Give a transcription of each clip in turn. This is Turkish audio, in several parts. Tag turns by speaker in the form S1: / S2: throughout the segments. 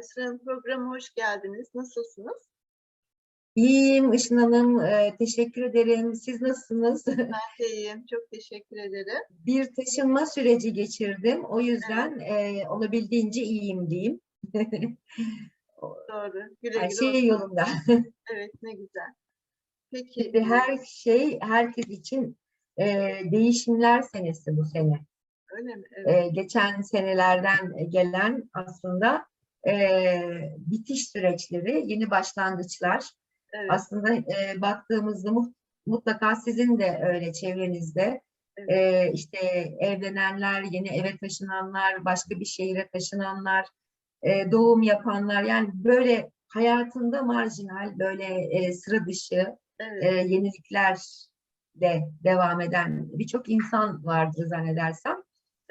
S1: Aysel Hanım programa hoş geldiniz. Nasılsınız?
S2: İyiyim Işın Hanım. Ee, teşekkür ederim. Siz nasılsınız?
S1: Ben de iyiyim. Çok teşekkür ederim.
S2: Bir taşınma süreci geçirdim. O yüzden e, olabildiğince iyiyim diyeyim.
S1: Doğru. Güle
S2: Her
S1: güle
S2: şey
S1: olsun.
S2: yolunda.
S1: Evet ne güzel. Peki.
S2: Şimdi her şey herkes için e, değişimler senesi bu sene.
S1: Öyle mi? Evet.
S2: E, geçen senelerden gelen aslında e, bitiş süreçleri, yeni başlangıçlar.
S1: evet.
S2: Aslında e, baktığımızda mu- mutlaka sizin de öyle çevrenizde
S1: Evet.
S2: e, işte evlenenler, yeni eve taşınanlar, başka bir şehire taşınanlar, e, doğum yapanlar yani böyle hayatında marjinal, böyle e, sıra dışı
S1: Evet.
S2: e, yeniliklerle devam eden birçok insan vardır zannedersem.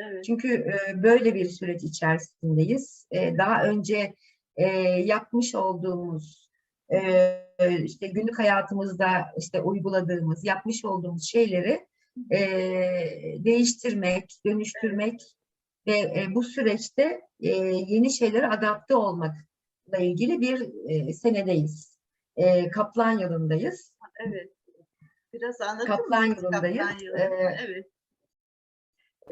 S1: Evet.
S2: Çünkü e, böyle bir süreç içerisindeyiz. E, daha önce e, yapmış olduğumuz e, işte günlük hayatımızda işte uyguladığımız, yapmış olduğumuz şeyleri e, değiştirmek, dönüştürmek ve e, bu süreçte e, yeni şeylere adapte olmakla ilgili bir e, senedeyiz. E, Kaplan yılındayız.
S1: Evet. Biraz anlatır
S2: Kaplan
S1: mısınız
S2: yılındayız.
S1: Kaplan?
S2: Ee,
S1: Evet.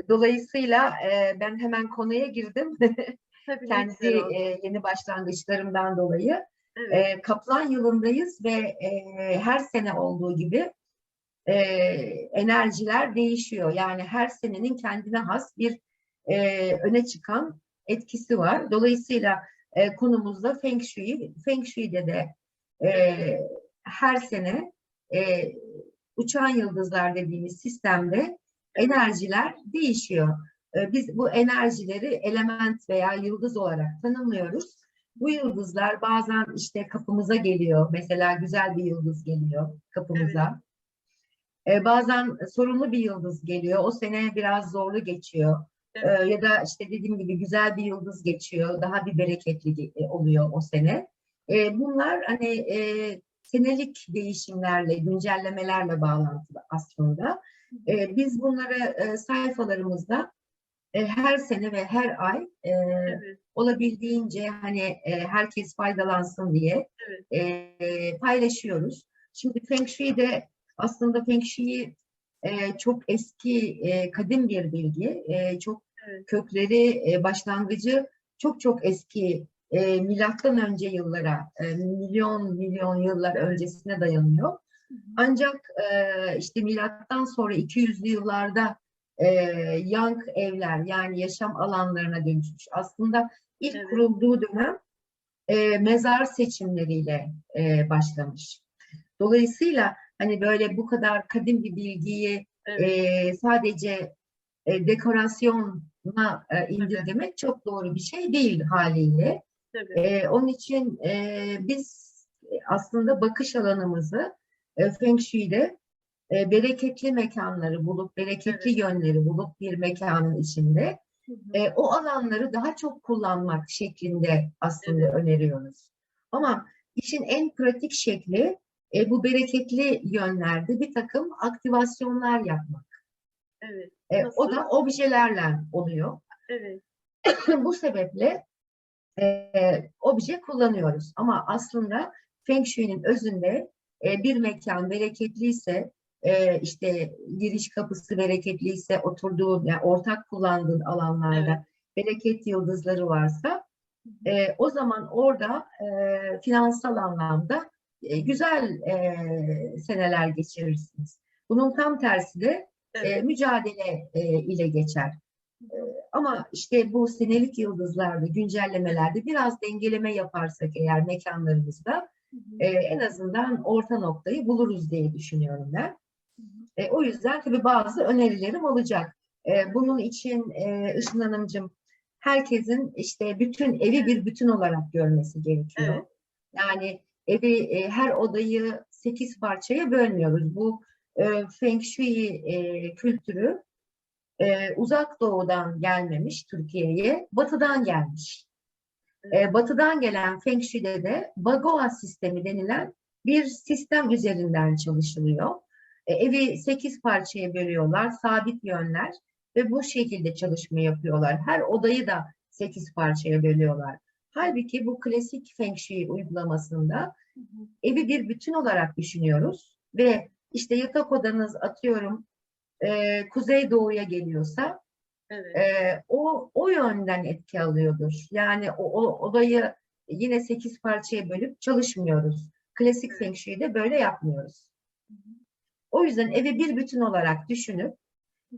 S2: Dolayısıyla e, ben hemen konuya girdim.
S1: Tabii
S2: kendi e, yeni başlangıçlarımdan dolayı.
S1: Evet.
S2: E, Kaplan yılındayız ve e, her sene olduğu gibi e, enerjiler değişiyor. Yani her senenin kendine has bir e, öne çıkan etkisi var. Dolayısıyla e, konumuzda Feng Shui. Feng Shui'de de e, her sene e, uçan yıldızlar dediğimiz sistemde enerjiler değişiyor. E, Biz bu enerjileri element veya yıldız olarak tanımlıyoruz. Bu yıldızlar bazen işte kapımıza geliyor. Mesela güzel bir yıldız geliyor kapımıza. E, bazen sorunlu bir yıldız geliyor. O sene biraz zorlu geçiyor. E,
S1: Evet.
S2: ya da işte dediğim gibi güzel bir yıldız geçiyor. Daha bir bereketli ge- oluyor o sene. E, bunlar hani e, senelik değişimlerle, güncellemelerle bağlantılı aslında. E, biz bunları e, sayfalarımızda e, her sene ve her ay e,
S1: Evet.
S2: olabildiğince hani e, herkes faydalansın diye
S1: Evet.
S2: e, paylaşıyoruz. Şimdi Feng Shui'de aslında Feng Shui e, çok eski, e, kadim bir bilgi. E, çok
S1: Evet.
S2: kökleri, e, başlangıcı çok çok eski e, milattan önce yıllara, e, milyon milyon yıllar öncesine dayanıyor. Ancak e, işte milattan sonra 200'lü yıllarda e, yank evler yani yaşam alanlarına dönüşmüş. Aslında ilk
S1: Evet.
S2: kurulduğu dönem e, mezar seçimleriyle e, başlamış. Dolayısıyla hani böyle bu kadar kadim bir bilgiyi
S1: Evet.
S2: e, sadece e, dekorasyona e, indirgemek çok doğru bir şey değil haliyle.
S1: Tabii.
S2: E, onun için e, biz aslında bakış alanımızı e, Feng Shui'de e, bereketli mekanları bulup, bereketli
S1: Evet.
S2: yönleri bulup bir mekanın içinde
S1: Hı hı.
S2: e, o alanları daha çok kullanmak şeklinde aslında öneriyoruz. Ama işin en pratik şekli e, bu bereketli yönlerde bir takım aktivasyonlar yapmak.
S1: Evet.
S2: E, o da objelerle oluyor.
S1: Evet.
S2: bu sebeple e, obje kullanıyoruz. Ama aslında Feng Shui'nin özünde e, bir mekan bereketliyse, e, işte giriş kapısı bereketliyse, oturduğun, yani ortak kullandığın alanlarda bereket yıldızları varsa, e, o zaman orada e, finansal anlamda e, güzel e, seneler geçirirsiniz. Bunun tam tersi de e,
S1: Evet.
S2: mücadele e, ile geçer. E, ama işte bu senelik yıldızlarda, güncellemelerde biraz dengeleme yaparsak eğer mekanlarımızda. E, en azından orta noktayı buluruz diye düşünüyorum ben. E, o yüzden tabii bazı önerilerim olacak. E, bunun için e, Işın Hanımcığım herkesin işte bütün evi bir bütün olarak görmesi gerekiyor.
S1: Evet.
S2: Yani evi e, her odayı sekiz parçaya bölmüyoruz. Bu e, Feng Shui e, kültürü e, uzak doğudan gelmemiş Türkiye'ye, batıdan gelmiş. E, batıdan gelen Feng Shui'de de Bagua sistemi denilen bir sistem üzerinden çalışılıyor. E, evi sekiz parçaya bölüyorlar, sabit yönler ve bu şekilde çalışma yapıyorlar. Her odayı da sekiz parçaya bölüyorlar. Halbuki bu klasik Feng Shui uygulamasında
S1: Hı hı.
S2: evi bir bütün olarak düşünüyoruz ve işte yatak odanız atıyorum e, kuzey doğuya geliyorsa
S1: Evet.
S2: e, o o yönden etki alıyordur. Yani o, o odayı yine sekiz parçaya bölüp çalışmıyoruz. Klasik
S1: Evet.
S2: Feng Shui'de böyle yapmıyoruz.
S1: Hı hı.
S2: O yüzden evi bir bütün olarak düşünüp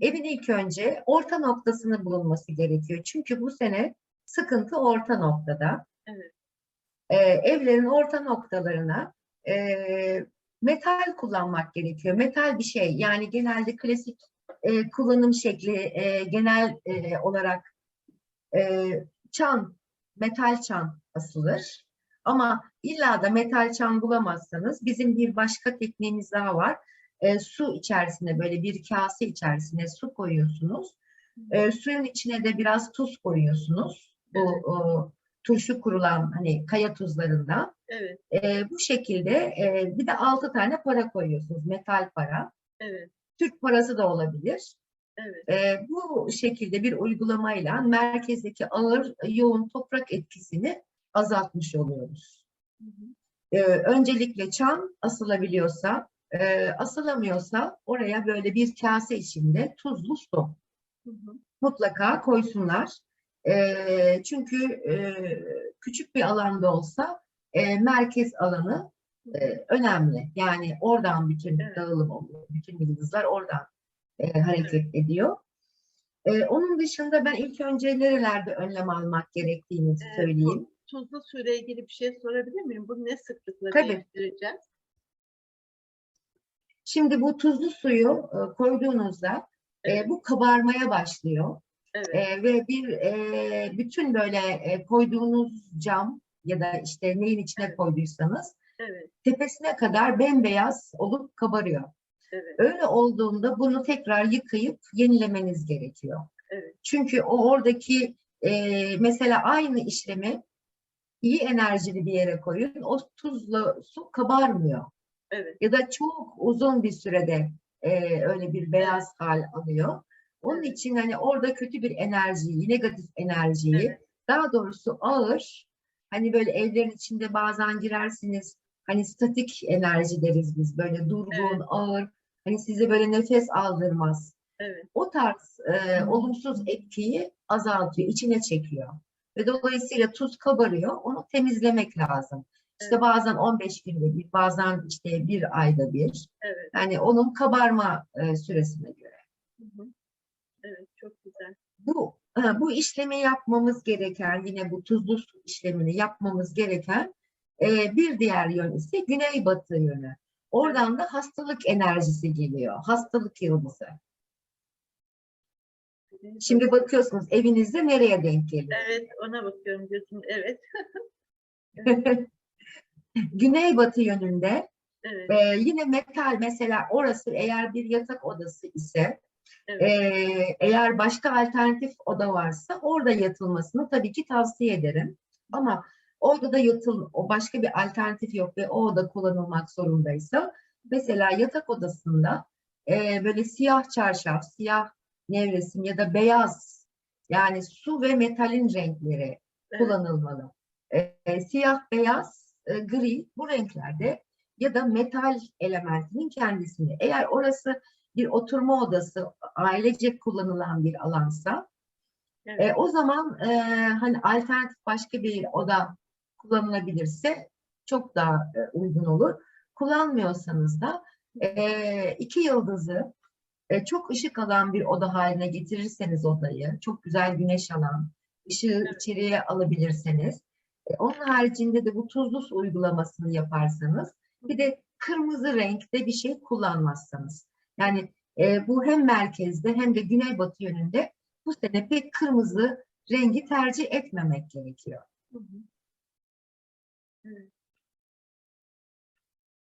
S2: evin ilk önce orta noktasını bulunması gerekiyor. Çünkü bu sene sıkıntı orta noktada.
S1: Evet.
S2: Ee, evlerin orta noktalarına e, metal kullanmak gerekiyor. Metal bir şey. Yani genelde klasik e, kullanım şekli e, genel e, olarak e, çan, metal çan asılır. Ama illa da metal çan bulamazsanız bizim bir başka tekniğimiz daha var. E, su içerisine böyle bir kase içerisine su koyuyorsunuz. E, suyun içine de biraz tuz koyuyorsunuz. Bu
S1: Evet.
S2: o, turşu kurulan hani kaya tuzlarından.
S1: Evet.
S2: E, bu şekilde e, bir de altı tane para koyuyorsunuz. Metal para.
S1: Evet.
S2: Türk parası da olabilir.
S1: Evet.
S2: E, bu şekilde bir uygulamayla merkezdeki ağır, yoğun toprak etkisini azaltmış oluyoruz.
S1: Hı hı.
S2: E, öncelikle çam asılabiliyorsa, e, asılamıyorsa oraya böyle bir kase içinde tuzlu su
S1: Hı hı.
S2: mutlaka koysunlar. E, çünkü e, küçük bir alanda olsa e, merkez alanı e, önemli. Yani oradan bütün
S1: Evet.
S2: dağılım oluyor. Bütün yıldızlar oradan e, hareket ediyor. E, onun dışında ben ilk önce nerelerde önlem almak gerektiğini
S1: Ee,
S2: söyleyeyim.
S1: bu tuzlu suyla ilgili bir şey sorabilir miyim? Bunu ne sıklıkla
S2: Tabii.
S1: değiştireceğiz?
S2: Şimdi bu tuzlu suyu e, koyduğunuzda e,
S1: Evet.
S2: bu kabarmaya başlıyor.
S1: Evet.
S2: E, ve bir e, bütün böyle e, koyduğunuz cam ya da işte neyin içine
S1: Evet.
S2: koyduysanız
S1: Evet.
S2: tepesine kadar bembeyaz olup kabarıyor.
S1: Evet.
S2: Öyle olduğunda bunu tekrar yıkayıp yenilemeniz gerekiyor.
S1: Evet.
S2: Çünkü o oradaki e, mesela aynı işlemi iyi enerjili bir yere koyun. O tuzla su kabarmıyor.
S1: Evet.
S2: Ya da çok uzun bir sürede e, öyle bir beyaz hal alıyor. Onun için hani orada kötü bir enerjiyi, negatif enerjiyi,
S1: Evet.
S2: daha doğrusu ağır, hani böyle evlerin içinde bazen girersiniz, hani statik enerji deriz biz, böyle durgun,
S1: Evet.
S2: ağır, hani size böyle nefes aldırmaz.
S1: Evet.
S2: O tarz e, olumsuz etkiyi azaltıyor, içine çekiyor. Ve dolayısıyla tuz kabarıyor, onu temizlemek lazım. İşte bazen 15 günde bir, bazen işte bir ayda bir.
S1: Evet.
S2: Yani onun kabarma e, süresine göre.
S1: Hı hı. Evet. Çok güzel.
S2: Bu bu işlemi yapmamız gereken, yine bu tuzlu su işlemini yapmamız gereken e, bir diğer yön ise güneybatı yönü. Oradan da hastalık enerjisi geliyor, hastalık yıldızı. Şimdi bakıyorsunuz evinizde nereye denk geliyor?
S1: Evet. Ona bakıyorum gözüm. Evet.
S2: Güneybatı yönünde
S1: Evet.
S2: e, yine metal mesela orası eğer bir yatak odası ise
S1: Evet.
S2: Ee, eğer başka alternatif oda varsa orada yatılmasını tabii ki tavsiye ederim. Ama orada da yatıl, o başka bir alternatif yok ve o oda kullanılmak zorundaysa mesela yatak odasında e, böyle siyah çarşaf, siyah nevresim ya da beyaz yani su ve metalin renkleri
S1: Evet.
S2: kullanılmalı. E, siyah, beyaz, e, gri bu renklerde ya da metal elementinin kendisini. Eğer orası bir oturma odası, ailecek kullanılan bir alansa
S1: Evet.
S2: e, o zaman e, hani alternatif başka bir oda kullanılabilirse çok daha e, uygun olur. Kullanmıyorsanız da e, iki yıldızı e, çok ışık alan bir oda haline getirirseniz odayı, çok güzel güneş alan, ışığı içeriye alabilirseniz, e, onun haricinde de bu tuzlu su uygulamasını yaparsanız, bir de kırmızı renkte bir şey kullanmazsanız. Yani e, bu hem merkezde hem de güneybatı yönünde bu sene pek kırmızı rengi tercih etmemek gerekiyor.
S1: Hı hı.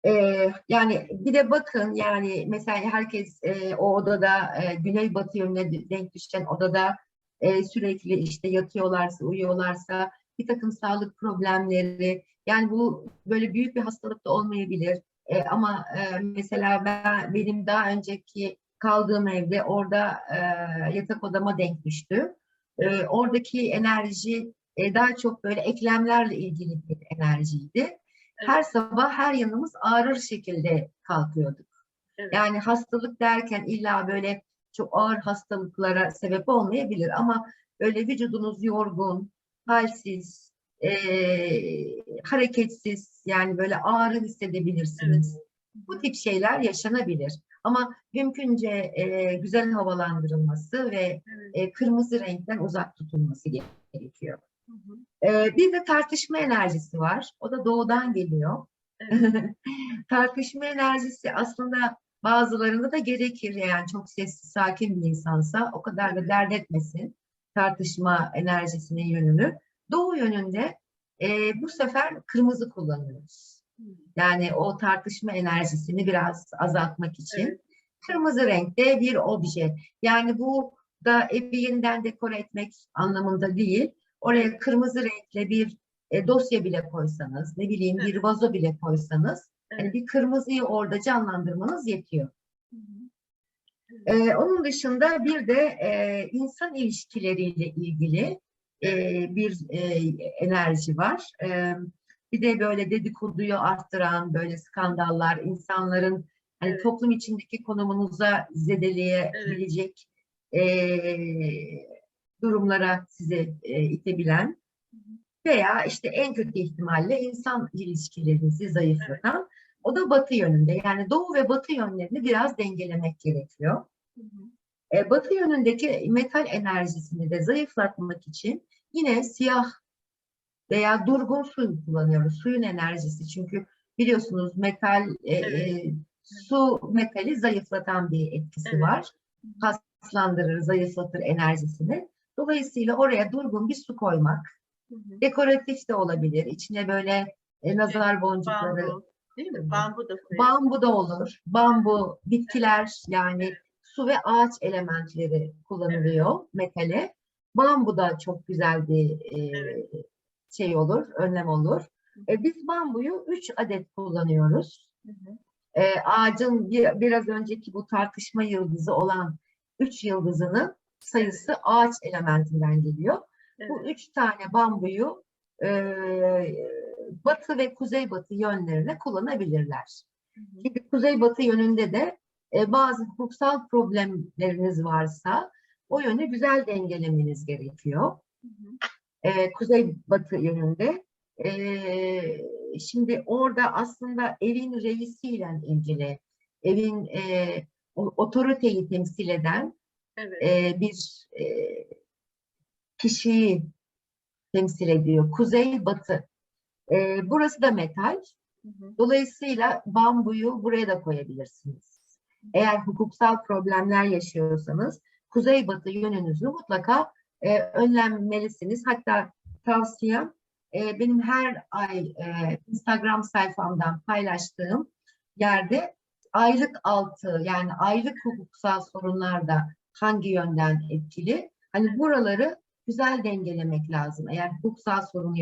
S2: Ee, yani bir de bakın yani mesela herkes e, o odada e, güneybatı yönüne denk düşen odada e, sürekli işte yatıyorlarsa, uyuyorlarsa bir takım sağlık problemleri yani bu böyle büyük bir hastalık da olmayabilir. E, ama e, mesela ben benim daha önceki kaldığım evde orada e, yatak odama denk düştü. E, oradaki enerji e, daha çok böyle eklemlerle ilgili bir enerjiydi. Her sabah her yanımız ağrır şekilde kalkıyorduk.
S1: Evet.
S2: Yani hastalık derken illa böyle çok ağır hastalıklara sebep olmayabilir ama böyle vücudunuz yorgun, halsiz, eee, hareketsiz yani böyle ağrı hissedebilirsiniz. Bu tip şeyler yaşanabilir. Ama mümkünce eee, güzel havalandırılması ve
S1: Evet.
S2: e, kırmızı renkten uzak tutulması gerekiyor.
S1: Hı hı.
S2: Ee, bir de tartışma enerjisi var. O da doğudan geliyor.
S1: Evet.
S2: tartışma enerjisi aslında bazılarında da gerekir. Yani çok sessiz, sakin bir insansa o kadar da dert etmesin tartışma enerjisinin yönünü. Doğu yönünde e, bu sefer kırmızı kullanıyoruz.
S1: Hı.
S2: Yani o tartışma enerjisini biraz azaltmak için.
S1: Evet.
S2: Kırmızı renkte bir obje. Yani bu da evi yeniden dekore etmek anlamında değil. Oraya kırmızı renkle bir e, dosya bile koysanız, ne bileyim bir
S1: Evet.
S2: vazo bile koysanız, hani
S1: Evet.
S2: bir kırmızıyı orada canlandırmanız yetiyor.
S1: Hı hı.
S2: Ee, onun dışında bir de e, insan ilişkileriyle ilgili e, bir e, enerji var. E, bir de böyle dedikoduyu arttıran böyle skandallar, insanların hani
S1: Evet.
S2: toplum içindeki konumunuza zedeleyebilecek e, durumlara sizi e, itebilen veya işte en kötü ihtimalle insan ilişkilerinizi zayıflatan o da batı yönünde. Yani doğu ve batı yönlerini biraz dengelemek gerekiyor.
S1: Hı hı.
S2: E, batı yönündeki metal enerjisini de zayıflatmak için yine siyah veya durgun su kullanıyoruz. Suyun enerjisi çünkü biliyorsunuz metal, e,
S1: Evet.
S2: e, su metali zayıflatan bir etkisi
S1: Evet.
S2: var. Paslandırır, zayıflatır enerjisini. Dolayısıyla oraya durgun bir su koymak,
S1: Hı hı.
S2: dekoratif de olabilir. İçine böyle e, nazar boncukları,
S1: Bambu. Değil mi? Bambu da.
S2: Bambu da olur. Bambu, bitkiler yani su ve ağaç elementleri kullanılıyor metale. Bambu da çok güzel bir e,
S1: Evet.
S2: şey olur, önlem olur. E, biz bambuyu 3 adet kullanıyoruz.
S1: Hı hı.
S2: E, ağacın bir, biraz önceki bu tartışma yıldızı olan 3 yıldızının sayısı ağaç elementinden geliyor. Bu
S1: Evet.
S2: üç tane bambuyu e, batı ve kuzeybatı yönlerine kullanabilirler. Çünkü kuzeybatı yönünde de e, bazı hukuksal problemleriniz varsa o yönü güzel dengelemeniz gerekiyor.
S1: Hı hı.
S2: E, kuzeybatı yönünde. E, şimdi orada aslında evin reisiyle ilgili, evin e, otoriteyi temsil eden
S1: Evet.
S2: e, bir e, kişiyi temsil ediyor. Kuzey-batı. E, burası da metal.
S1: Hı hı.
S2: Dolayısıyla bambuyu buraya da koyabilirsiniz. Eğer hukuksal problemler yaşıyorsanız kuzey-batı yönünüzü mutlaka e, önlenmelisiniz. Hatta tavsiyem e, benim her ay e, Instagram sayfamdan paylaştığım yerde aylık altı yani aylık hukuksal sorunlar da hangi yönden etkili? Hani buraları güzel dengelemek lazım eğer hukuksal sorun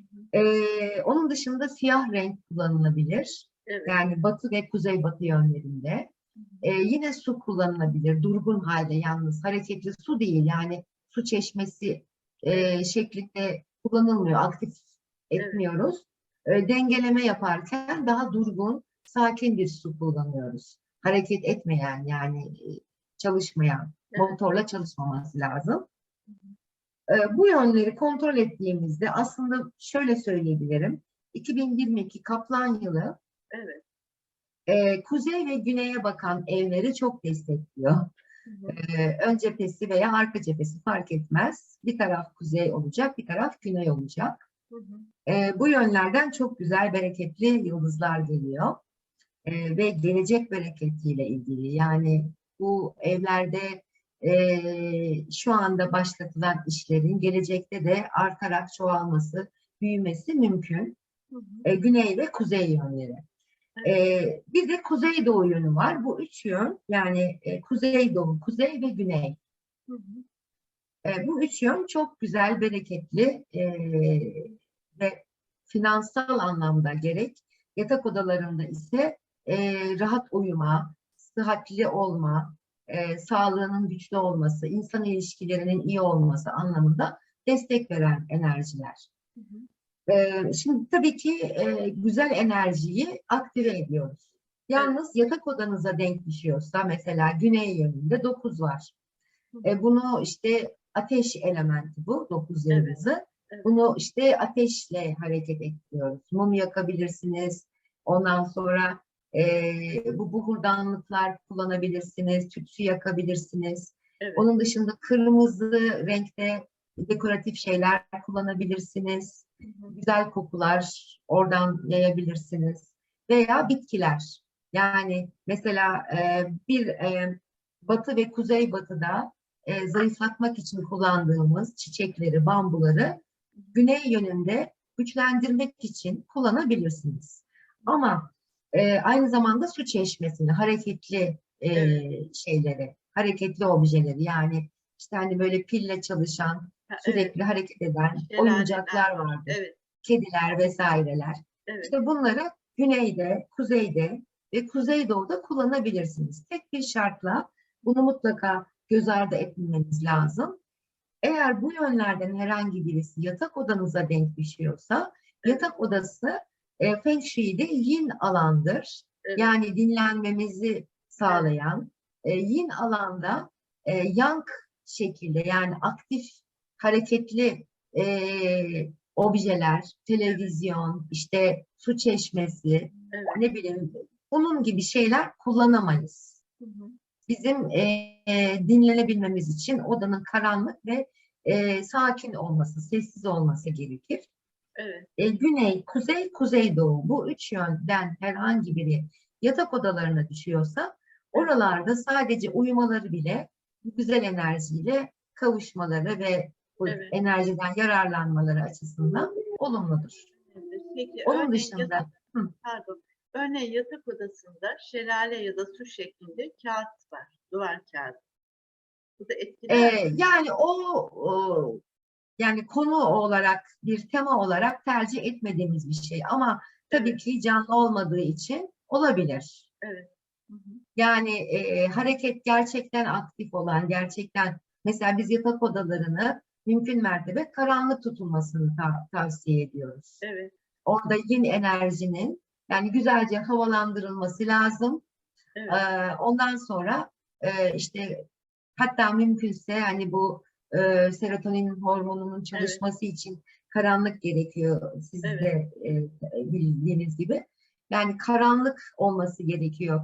S1: hı.
S2: Ee, onun dışında siyah renk kullanılabilir.
S1: Evet.
S2: Yani batı ve kuzeybatı yönlerinde. Ee, yine su kullanılabilir. Durgun halde yalnız. Hareketli su değil. Yani su çeşmesi e, şeklinde kullanılmıyor. Aktif etmiyoruz. Ee, dengeleme yaparken daha durgun, sakin bir su kullanıyoruz. Hareket etmeyen yani e, çalışmayan,
S1: Evet.
S2: motorla çalışmaması lazım. Ee, Bu yönleri kontrol ettiğimizde aslında şöyle söyleyebilirim. 2022 Kaplan yılı
S1: Evet.
S2: e, kuzey ve güneye bakan evleri çok destekliyor.
S1: Hı hı.
S2: E, ön cephesi veya arka cephesi fark etmez. Bir taraf kuzey olacak, bir taraf güney olacak.
S1: Hı hı.
S2: E, bu yönlerden çok güzel, bereketli yıldızlar geliyor. E, ve gelecek bereketiyle ilgili. Yani bu evlerde e, şu anda başlatılan işlerin gelecekte de artarak çoğalması, büyümesi mümkün.
S1: Hı hı.
S2: E, güney ve kuzey yönleri. E, bir de kuzeydoğu yönü var. Bu üç yön yani e, kuzeydoğu, kuzey ve güney.
S1: Hı hı.
S2: E, bu üç yön çok güzel, bereketli e, ve finansal anlamda gerek yatak odalarında ise e, rahat uyuma, sıhhatli olma, e, sağlığının güçlü olması, insan ilişkilerinin iyi olması anlamında destek veren enerjiler.
S1: Hı hı.
S2: Ee, şimdi tabii ki e, güzel enerjiyi aktive ediyoruz. Yalnız yatak odanıza denk düşüyorsa mesela güney yönünde 9 var. E, bunu işte ateş elementi bu 9
S1: Evet,
S2: yıldızı.
S1: evet.
S2: Bunu işte ateşle hareket ettiriyoruz. Mum yakabilirsiniz. Ondan sonra e, bu buhurdanlıklar kullanabilirsiniz. Tütsü yakabilirsiniz.
S1: Evet.
S2: Onun dışında kırmızı renkte dekoratif şeyler kullanabilirsiniz. Güzel kokular oradan yayabilirsiniz. Veya bitkiler. Yani mesela e, bir e, batı ve kuzey batıda e, zayıflatmak için kullandığımız çiçekleri, bambuları güney yönünde güçlendirmek için kullanabilirsiniz. Ama e, aynı zamanda su çeşmesini, hareketli e, şeyleri, hareketli objeleri yani işte hani böyle pille çalışan,
S1: Ha, evet,
S2: sürekli hareket eden
S1: Şelaleler.
S2: oyuncaklar vardır.
S1: evet,
S2: Kediler vesaireler.
S1: evet.
S2: İşte bunları güneyde, kuzeyde ve kuzeydoğuda kullanabilirsiniz. Tek bir şartla bunu mutlaka göz ardı etmemeniz lazım. Eğer bu yönlerden herhangi birisi yatak odanıza denk düşüyorsa,
S1: Evet.
S2: yatak odası e, Feng Shui'de yin alandır.
S1: Evet.
S2: Yani dinlenmemizi sağlayan, e, yin alanda e, yang şekilde yani aktif, hareketli e, objeler, televizyon, işte su çeşmesi,
S1: Evet.
S2: ne bileyim bunun gibi şeyler kullanamayız.
S1: Hı hı.
S2: Bizim e, e, dinlenebilmemiz için odanın karanlık ve e, sakin olması, sessiz olması gerekir.
S1: Evet.
S2: E, güney, kuzey, kuzeydoğu bu üç yönden herhangi biri yatak odalarına düşüyorsa oralarda sadece uyumaları bile güzel enerjiyle kavuşmaları ve bu
S1: Evet.
S2: enerjiden yararlanmaları açısından olumludur.
S1: evet. Peki
S2: Onun
S1: örneğin
S2: dışında
S1: yatak,
S2: hı.
S1: pardon. Örneğin yatak odasında şelale ya da su şeklinde kağıt var. Duvar kağıdı. Bu da etkiler
S2: Ee, yani o, o yani konu olarak bir tema olarak tercih etmediğimiz bir şey ama tabii
S1: Evet.
S2: ki canlı olmadığı için olabilir.
S1: Hı hı.
S2: Yani e, hareket gerçekten aktif olan, gerçekten mesela biz yatak odalarını mümkün mertebe karanlık tutulmasını ta- tavsiye ediyoruz.
S1: Evet.
S2: Orada yin enerjinin yani güzelce havalandırılması lazım.
S1: Evet.
S2: Ee, ondan sonra e, işte hatta mümkünse hani bu e, serotonin hormonunun çalışması için karanlık gerekiyor. Siz
S1: Evet.
S2: de e, bildiğiniz gibi. Yani karanlık olması gerekiyor.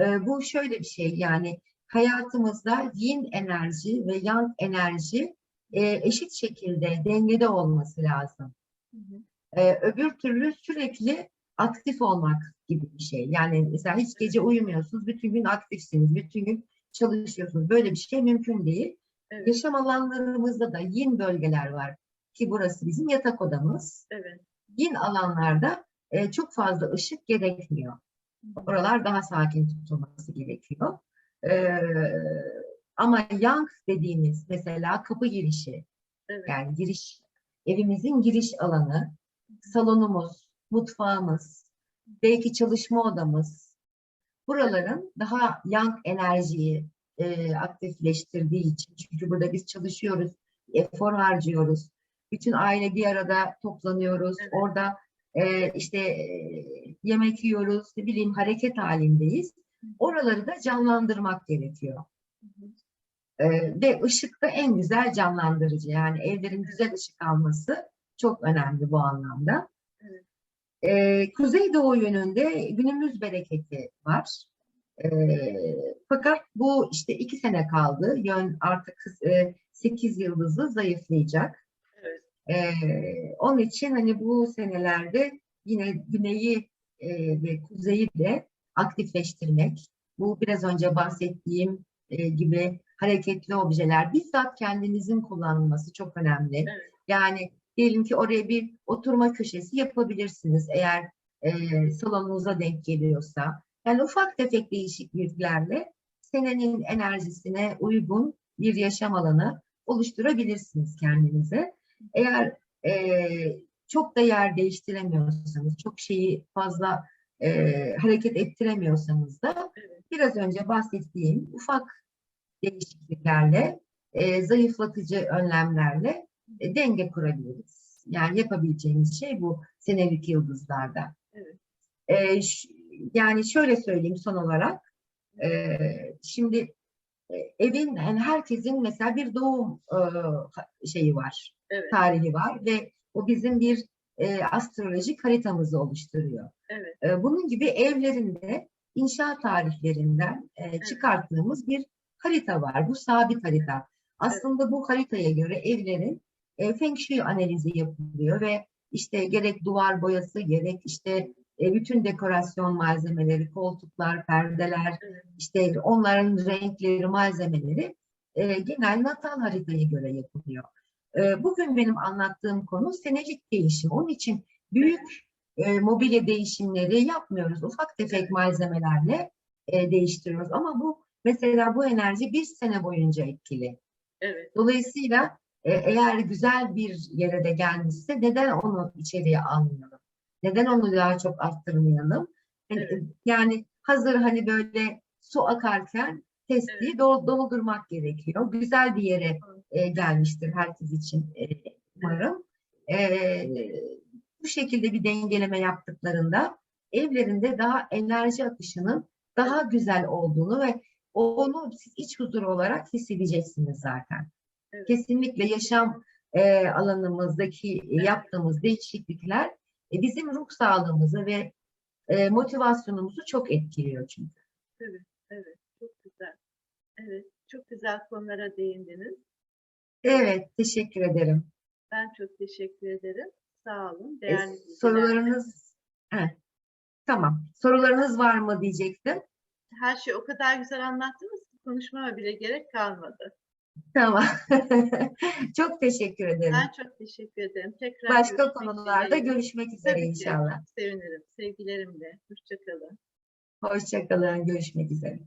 S2: E, bu şöyle bir şey yani hayatımızda yin enerji ve yang enerji e, eşit şekilde dengede olması lazım.
S1: Hı hı.
S2: Ee, öbür türlü sürekli aktif olmak gibi bir şey. Yani mesela hiç gece uyumuyorsunuz, bütün gün aktifsiniz, bütün gün çalışıyorsunuz. Böyle bir şey mümkün değil.
S1: Evet.
S2: Yaşam alanlarımızda da yin bölgeler var ki burası bizim yatak odamız.
S1: Evet.
S2: Yin alanlarda e, çok fazla ışık gerekmiyor. Oralar daha sakin tutulması gerekiyor. Ee, ama yang dediğimiz mesela kapı girişi,
S1: Evet.
S2: yani giriş, evimizin giriş alanı, salonumuz, mutfağımız, belki çalışma odamız, buraların daha yang enerjiyi e, aktifleştirdiği için, çünkü burada biz çalışıyoruz, efor harcıyoruz, bütün aile bir arada toplanıyoruz,
S1: Evet.
S2: orada e, işte e, yemek yiyoruz, ne bileyim hareket halindeyiz. Oraları da canlandırmak gerekiyor. Ee, ve ışık da en güzel canlandırıcı. Yani evlerin güzel ışık alması çok önemli bu anlamda.
S1: Evet.
S2: Ee, Kuzeydoğu yönünde günümüz bereketi var. Ee, fakat bu işte iki sene kaldı. Yön artık e, 8 yıldızı zayıflayacak.
S1: Evet.
S2: Ee, onun için hani bu senelerde yine güneyi e, ve kuzeyi de aktifleştirmek. Bu biraz önce bahsettiğim e, gibi hareketli objeler bizzat kendinizin kullanılması çok önemli.
S1: Evet.
S2: Yani diyelim ki oraya bir oturma köşesi yapabilirsiniz eğer e, salonunuza denk geliyorsa. Yani ufak tefek değişikliklerle senenin enerjisine uygun bir yaşam alanı oluşturabilirsiniz kendinize. Eğer e, çok da yer değiştiremiyorsanız, çok şeyi fazla e, hareket ettiremiyorsanız da biraz önce bahsettiğim ufak değişikliklerle, e, zayıflatıcı önlemlerle e, denge kurabiliriz. Yani yapabileceğimiz şey bu senelik yıldızlarda.
S1: Evet.
S2: E, yani şöyle söyleyeyim son olarak. E, şimdi evin yani herkesin mesela bir doğum e, şeyi var,
S1: Evet.
S2: tarihi var ve o bizim bir e, astrolojik haritamızı oluşturuyor.
S1: Evet.
S2: E, bunun gibi evlerinde inşaat tariflerinden e, çıkarttığımız bir harita var. Bu sabit harita. Aslında bu haritaya göre evlerin e, Feng Shui analizi yapılıyor ve işte gerek duvar boyası gerek işte e, bütün dekorasyon malzemeleri, koltuklar, perdeler, işte onların renkleri, malzemeleri e, genel natal haritaya göre yapılıyor. E, bugün benim anlattığım konu senelik değişim. Onun için büyük e, mobilya değişimleri yapmıyoruz. Ufak tefek malzemelerle e, değiştiriyoruz. Ama bu mesela bu enerji bir sene boyunca etkili.
S1: Evet.
S2: Dolayısıyla e, eğer güzel bir yere de gelmişse neden onu içeriye almayalım? Neden onu daha çok arttırmayalım? Yani,
S1: Evet.
S2: yani hazır hani böyle su akarken testiyi dol- doldurmak gerekiyor. Güzel bir yere e, gelmiştir herkes için e, umarım. E, bu şekilde bir dengeleme yaptıklarında evlerinde daha enerji akışının daha güzel olduğunu ve onu siz iç huzur olarak hissedeceksiniz zaten.
S1: Evet.
S2: Kesinlikle yaşam e, alanımızdaki yaptığımız değişiklikler e, bizim ruh sağlığımızı ve e, motivasyonumuzu çok etkiliyor çünkü.
S1: Evet. Çok güzel. Evet. Çok güzel konulara değindiniz.
S2: Evet, teşekkür ederim.
S1: Ben çok teşekkür ederim. Sağ olun.
S2: E,
S1: Değerli bilgiler.
S2: sorularınız, Heh, tamam. Sorularınız var mı diyecektim.
S1: Her şeyi o kadar güzel anlattınız ki konuşmama bile gerek kalmadı.
S2: Tamam. Çok teşekkür ederim.
S1: Ben çok teşekkür ederim. Tekrar
S2: Başka
S1: görüşmek
S2: konularda
S1: dileğiyle.
S2: görüşmek üzere
S1: Tabii ki.
S2: inşallah.
S1: Sevinirim. Sevgilerimle. Hoşçakalın.
S2: Hoşçakalın, görüşmek üzere.